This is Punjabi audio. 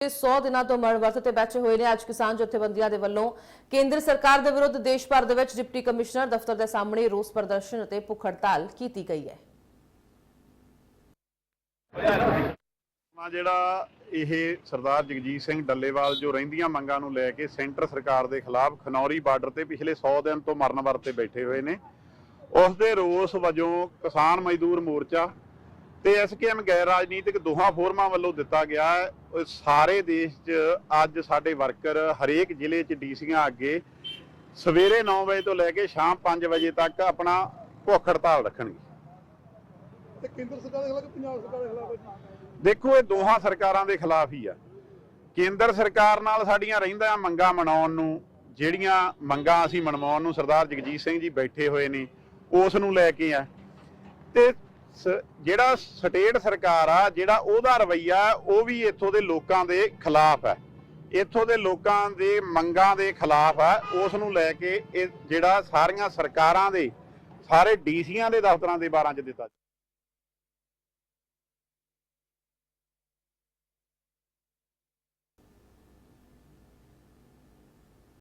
100 ਦਿਨਾਂ ਤੋਂ ਮਰਨ ਵਰਤ ਤੇ ਬੈਠੇ ਹੋਏ ਨੇ ਅੱਜ ਕਿਸਾਨ ਜਥੇਬੰਦੀਆਂ ਦੇ ਵੱਲੋਂ ਕੇਂਦਰ ਸਰਕਾਰ ਦੇ ਵਿਰੁੱਧ ਦੇਸ਼ ਭਰ ਦੇ ਵਿੱਚ ਡਿਪਟੀ ਕਮਿਸ਼ਨਰ ਦਫ਼ਤਰ ਦੇ ਸਾਹਮਣੇ ਰੋਸ ਪ੍ਰਦਰਸ਼ਨ ਅਤੇ ਭੁੱਖ ਹੜਤਾਲ ਕੀਤੀ ਗਈ ਹੈ। ਆ ਜਿਹੜਾ ਇਹ ਸਰਦਾਰ ਜਗਜੀਤ ਸਿੰਘ ਡੱਲੇਵਾਲ ਜੋ ਰਹਿੰਦੀਆਂ ਮੰਗਾਂ ਨੂੰ ਲੈ ਕੇ ਸੈਂਟਰ ਸਰਕਾਰ ਦੇ ਖਿਲਾਫ ਖਨੌਰੀ ਬਾਰਡਰ ਤੇ ਪਿਛਲੇ 100 ਦਿਨ ਤੋਂ ਮਰਨ ਵਰਤ ਤੇ ਬੈਠੇ ਹੋਏ ਨੇ ਉਸ ਦੇ ਰੋਸ ਵਜੋਂ ਕਿਸਾਨ ਮਜ਼ਦੂਰ ਮੋਰਚਾ ਤੇ ਐਸਕੇਐਮ ਗੈਰ ਰਾਜਨੀਤਿਕ ਦੋਹਾਂ ਫੋਰਮਾਂ ਵੱਲੋਂ ਦਿੱਤਾ ਗਿਆ ਸਾਰੇ ਦੇਸ਼ 'ਚ ਅੱਜ ਸਾਡੇ ਵਰਕਰ ਹਰੇਕ ਜ਼ਿਲ੍ਹੇ 'ਚ ਡੀਸੀਆਂ ਅੱਗੇ ਸਵੇਰੇ 9 ਵਜੇ ਤੋਂ ਲੈ ਕੇ ਸ਼ਾਮ 5 ਵਜੇ ਤੱਕ ਆਪਣਾ ਭੁੱਖ ਹੜਤਾਲ ਰੱਖਣਗੇ। ਤੇ ਕੇਂਦਰ ਸਰਕਾਰ ਦੇ ਖਿਲਾਫ ਕਿ ਪੰਜਾਬ ਸਰਕਾਰ ਦੇ ਖਿਲਾਫ ਹੈ? ਜੀ? ਦੇਖੋ ਇਹ ਦੋਹਾਂ ਸਰਕਾਰਾਂ ਦੇ ਖਿਲਾਫ ਹੀ ਆ। ਕੇਂਦਰ ਸਰਕਾਰ ਨਾਲ ਸਾਡੀਆਂ ਰਹਿੰਦਾ ਮੰਗਾਂ ਮਨਾਉਣ ਨੂੰ ਜਿਹੜੀਆਂ ਮੰਗਾਂ ਅਸੀਂ ਮਨਵਾਉਣ ਨੂੰ ਸਰਦਾਰ ਜਗਜੀਤ ਸਿੰਘ ਜੀ ਬੈਠੇ ਹੋਏ ਨੇ ਉਸ ਨੂੰ ਲੈ ਕੇ ਆ। ਤੇ ਜਿਹੜਾ ਸਟੇਟ ਸਰਕਾਰ ਆ, ਜਿਹੜਾ ਉਹਦਾ ਰਵਈਆ ਉਹ ਵੀ ਇੱਥੋਂ ਦੇ ਲੋਕਾਂ ਦੇ ਖਿਲਾਫ ਹੈ। ਇੱਥੋਂ ਦੇ ਲੋਕਾਂ ਦੇ ਮੰਗਾਂ ਦੇ ਖਿਲਾਫ ਆ। ਉਸ ਨੂੰ ਲੈ ਕੇ ਇਹ ਜਿਹੜਾ ਸਾਰੀਆਂ ਸਰਕਾਰਾਂ ਦੇ, ਸਾਰੇ ਡੀਸੀਆਂ ਦੇ ਦਫ਼ਤਰਾਂ ਦੇ ਬਾਰਾਂ 'ਚ ਦਿੱਤਾ